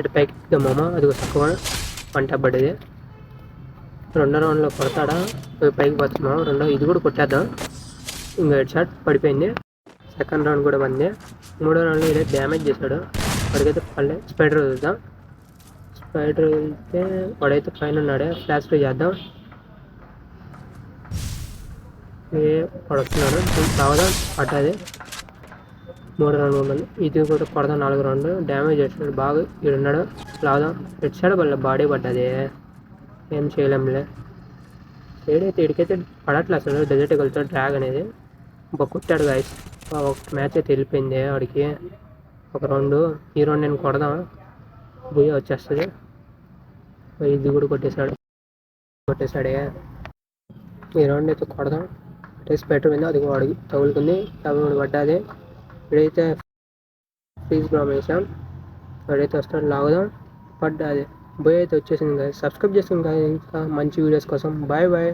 ఇటు పైకి ఎక్కుదామమ్మ అది తక్కువ పంట పడ్డది. రెండో రౌండ్లో కొడతాడా? పైకి పోతున్నాం రెండో ఇది కూడా కొట్టేద్దాం. ఇంకా హెడ్ షాట్ పడిపోయింది. సెకండ్ రౌండ్ కూడా పంది. మూడో రౌండ్లో ఇదే డ్యామేజ్ చేశాడు. వాడికైతే పల్లె స్పైడర్ చూద్దాం స్పైడర్ వదిలితే వాడైతే పైన ఉన్నాడే. ఫ్లాష్ చేద్దాం. ఏ పడుతున్నాడు రావదా పడ్డది మూడు రన్లు ఉండాలి ఇది కూడా కొడదాం నాలుగు రన్లు. డ్యామేజ్ చేస్తున్నాడు. బాగా ఈడున్నాడు. లాగా హెడ్ సైడ్ వల్ల బాడీ పడ్డది. ఏం చేయలేంలే. సైడ్ అయితే ఇడికైతే పడట్లే అసలు. డెజర్ట్ వెళ్తాడు డ్రాగ్ అనేది. ఒక కుట్టాడు గాయస్ ఒక మ్యాచ్ అయితే వెళ్ళిపోయింది వాడికి ఒక రౌండ్. ఈ రౌండ్ నేను కొడదాం. బుయ్య వచ్చేస్తుంది. ఇది కూడా కొట్టేశాడు. కొట్టేశాడే. ఈ రౌండ్ అయితే కొడదాం. టెస్ట్ పెట్టుకుంది అది వాడికి తగులుకుంది. తగులు పడ్డాది. ఇప్పుడైతే ఫ్రీజ్ బ్రామ్ వేసాం వాడైతే వస్తాడు లాగుదాం. పడ్డది బోయ్ అయితే వచ్చేసింది సబ్స్క్రైబ్ చేస్తుంది ఇంకా మంచి వీడియోస్ కోసం. Bye bye